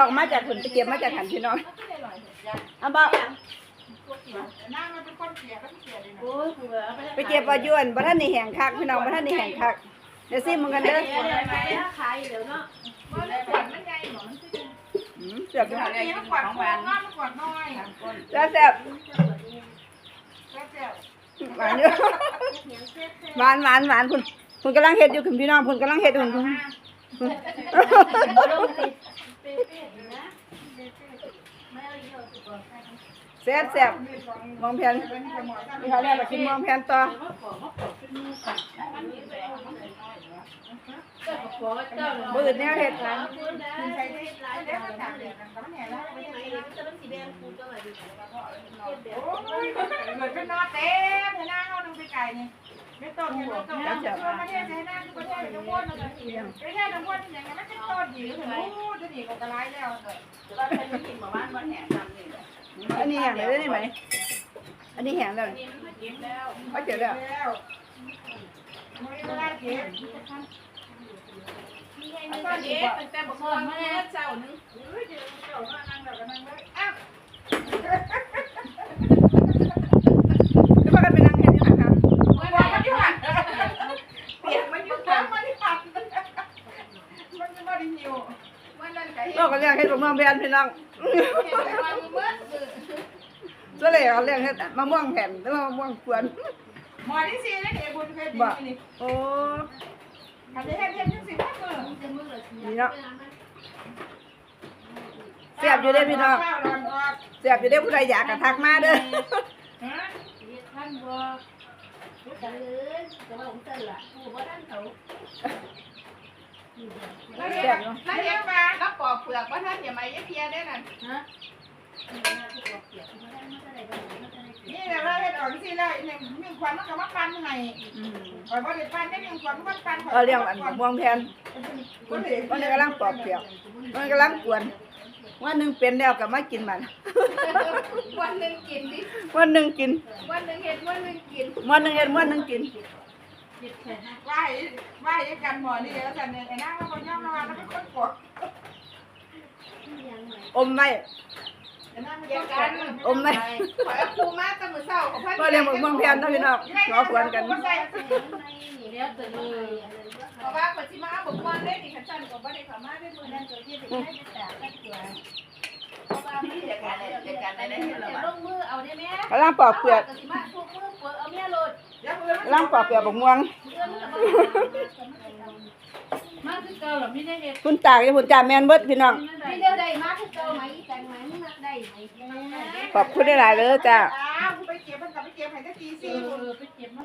ออกมาจากผลไปเก็บมาจากหันพี่น้องเอาบ่ไปเก็บปลาย้วนบ่ท่านในแห้งคักพี่น้องบ่ท่านในแห้งคักเดี๋ยวซิมึงกันเด้อเดี๋ยวเดี๋ยวไปขายเดี๋ยวเนาะมันขวดมันใหญ่หมอมันคืออืมเสียบอยู่มันใหญ่มันของหวนมันขวดน้อยแล้วแซ่บหวานอยู่หวานหวานหวานคุณคุณกำลังเฮ็ดอยู่คุณพี่น้องคุณกำลังเฮ็ดอยู่คุณ แซ่บแซ่บมองแผ่นมีเขาแล้วไปกินมองแผ่นต่อ บืดเนี่ยเห็ดนะใช้ได้หลายแล้วมันตากแดดมันแห้งแล้วไม่ไหนโอ้ยเหมือนเป็นนอเต็มเลยหน้าเขาดูไปไกลนี่ไม่ต้นไม่ต้นตัวประเทศใช้หน้าทุกประเทศจะวนเลยประเทศจะวนอย่างเงี้ยไม่ใช่ต้นดีถึงโอ้จะดีกว่ากระไรแล้วเลยอันนี้แห้งเลยได้ไหมอันนี้แห้งแล้วเขาเจอแล้วแล้วไม่ได้เก็บ ตอนนี้ตั้งแต่บอกว่าเมื่อเช้านึงเฮ้ยเดี๋ยวเดี๋ยวนั่งเดี๋ยวก็นั่งเลยอ้าวแล้วพากันไปนั่งเห็ดอยู่นะคะมันวางมันอยู่หันเปียกมันอยู่ข้างมันที่หันมันจะมาดิหิวมันนั่นไก่เราก็เรียกเห็ดมะม่วงแผ่นพี่น้องเห็นมันเมื่อส่วนเลยเขาเรียกเห็ดมะม่วงแผ่นหรือวามะม่วงกวนหมอที่สี่แล้วเดี๋ยวบุญเคยดีนี่โอ้ นมือนี่เนาะเสียบอยู่เด้อพี่น้องข้าวร้อนออกเสียบอยู่เด้อผู้ใดอยากก็ทักมาเด้อฮะท่านบอกลูกเลยแต่ว่าผมเตือนละกูว่าท่านเขาแล้วเห็นแล้วเห็นปลาแล้วปอกเปลือกว่าท่านอย่ามาเยี่ยได้นั่นฮะนี่แหละเรา เห็นออกที่แล้วหนึ่งหนึ่งควันมันก็มาปั้นให้อืมคอยบ่ได้ปั้นได้หนึ่งควันมันปั้นเราเรียกอันมะม่วงแผ่นคุณวันนี้กำลังปอกเปลือกมันกำลังกวนวันหนึ่งเป็นแล้วก็มากินมัน วันหนึ่งกินดิวันหนึ่งกิน วันหนึ่งเห็ดวันหนึ่งกิน วันหนึ่งเห็ดวันหนึ่งกินไหว้ไหว้ยังกันหมอนี่แล้วแต่เนี่ยไอ้นั่งมาคนย่อมมาแล้วเป็นคนกดอมไว้ไอ้นั่งมายังกันอมไว้ขอครูมาตั้งมือเศร้าของพ่อก็เรียกมะม่วงแผ่นเนาะพี่น้องขอควรกันเดี๋ยวตัวนี้เพราะว่าปัจจิมาบอกว่าได้ดิฉันจันก็บ่ได้สามารถได้มือนั่นตัวที่ได้ได้แต่ก็ตัวเพราะว่าพี่จัดการจัดการได้ได้เหรอลงมือเอาได้ไหมกำลังปอกเปลือกสิมาทุกมือเปิดเอาเมียโหลดกำลังปอกเปลือกบกม่วง มาคือเก่าหรอไม่ได้เห็ดคุณตากอย่าคุณจ่าแมนเบิดพี่น้อง ไม่เดียวใดมาคือเก่าไหมแต่งไหมไม่มาได้ไหมขอบคุณได้หลายๆเลยจ้า อ้าวกูไปเก็บมันกลับไปเก็บให้ได้ทีเอสี่อไปเก็บมา